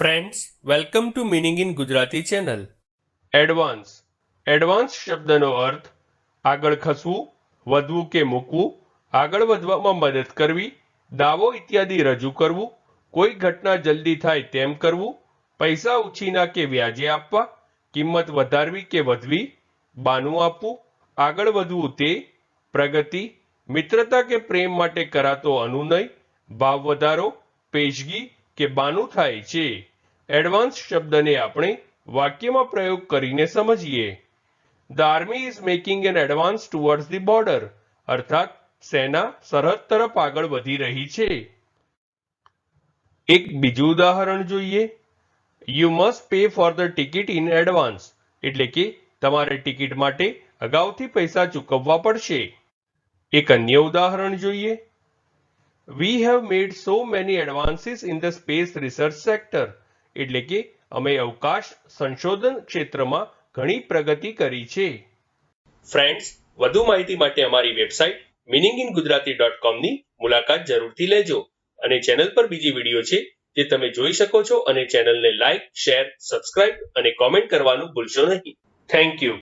Friends welcome to meaning in Gujarati channel advance advance શબ્દનો અર્થ, આગળ ખસવું, વધવું કે મૂકવું, આગળ વધવામાં મદદ કરવી, દાવો ઇત્યાદિ રજૂ કરવું, કોઈ ઘટના જલ્દી થાય તેમ કરવું, પૈસા ઉછીના કે વ્યાજે આપવા, કિંમત વધારવી કે વધવી, બાનું આપવું, આગળ વધવું તે, પ્રગતિ, મિત્રતા કે પ્રેમ માટે કરાતો અનુનય, ભાવ વધારો, પેશગી કે બાનું થાય છે. એડવાન્સ શબ્દને આપણે વાક્યમાં પ્રયોગ કરીને સમજીએ. The army is making an advance towards the border અર્થાત, સેના સરહદ તરફ આગળ વધી રહી છે. એક બીજું ઉદાહરણ જોઈએ. You must pay for the ticket in advance એટલે કે, તમારે ટિકિટ માટે અગાઉથી પૈસા ચૂકવવા પડશે. એક અન્ય ઉદાહરણ જોઈએ. We have made so many advances in the space research sector એટલે કે અમે અવકાશ સંશોધન ક્ષેત્રમાં ઘણી પ્રગતિ કરી છે. ફ્રેન્ડ્સ વધુ માહિતી માટે અમારી website meaning in Gujarati dot કોમની મુલાકાત જરૂરથી લેજો અને ચેનલ પર બીજી વીડિયો છે જે તમે જોઈ શકો છો અને ચેનલને લાઇક શેર સબસ્ક્રાઇબ અને કોમેન્ટ કરવાનું ભૂલશો નહીં. Thank you